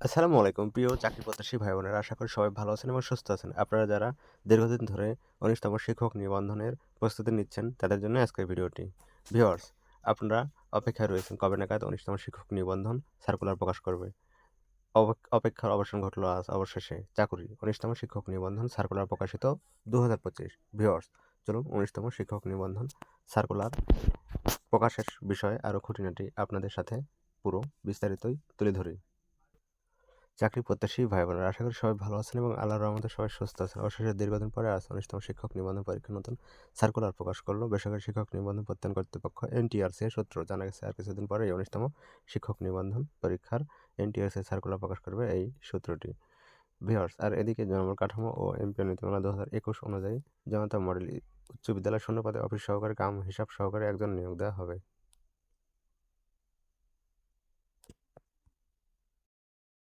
আসসালামু আলাইকুম। প্রিয় চাকরি প্রত্যাশী ভাই বোনেরা আশা করি সবাই ভালো আছেন এবং সুস্থ আছেন। আপনারা যারা দীর্ঘদিন ধরে উনিশতম শিক্ষক নিবন্ধনের প্রস্তুতি নিচ্ছেন, তাদের জন্য আজকের ভিডিওটি। ভিওয়ার্স আপনারা অপেক্ষায় রয়েছেন কবে নাগাদ উনিশতম শিক্ষক নিবন্ধন সার্কুলার প্রকাশ করবে? অপেক- অপেক্ষার অবসান ঘটলো আজ অবশেষে। চাকুরি উনিশতম শিক্ষক নিবন্ধন সার্কুলার প্রকাশিত দু হাজার পঁচিশ। ভিওয়ার্স চলুন উনিশতম শিক্ষক নিবন্ধন সার্কুলার প্রকাশের বিষয়ে আরও খুঁটিনাটি আপনাদের সাথে পুরো বিস্তারিতই তুলে ধরি। চাকরি প্রত্যাশী ভাই বোনেরা আশা করি সবাই ভালো আছেন এবং আল্লাহর রহমতে সবাই সুস্থ আছেন। অবশেষে দীর্ঘদিন পরে আজ উনিশতম শিক্ষক নিবন্ধন পরীক্ষার নতুন সার্কুলার প্রকাশ করল। বেসরকারি শিক্ষক নিবন্ধন প্রত্যয়ন কর্তৃপক্ষ এনটিআরসি সূত্র জানা গেছে, আর কিছুদিন পরে এই উনিশতম শিক্ষক নিবন্ধন পরীক্ষার এনটিআরসি সার্কুলার প্রকাশ করবে এই সূত্রটি। ভিওর্স আর এদিকে জনবল কাঠামো ও এমপিও নীতিমালা দু হাজার একুশ অনুযায়ী জনতা মডেল উচ্চ বিদ্যালয় শূন্য পদে অফিস সহকারী কাম হিসাব সহকারে একজন নিয়োগ দেওয়া হবে।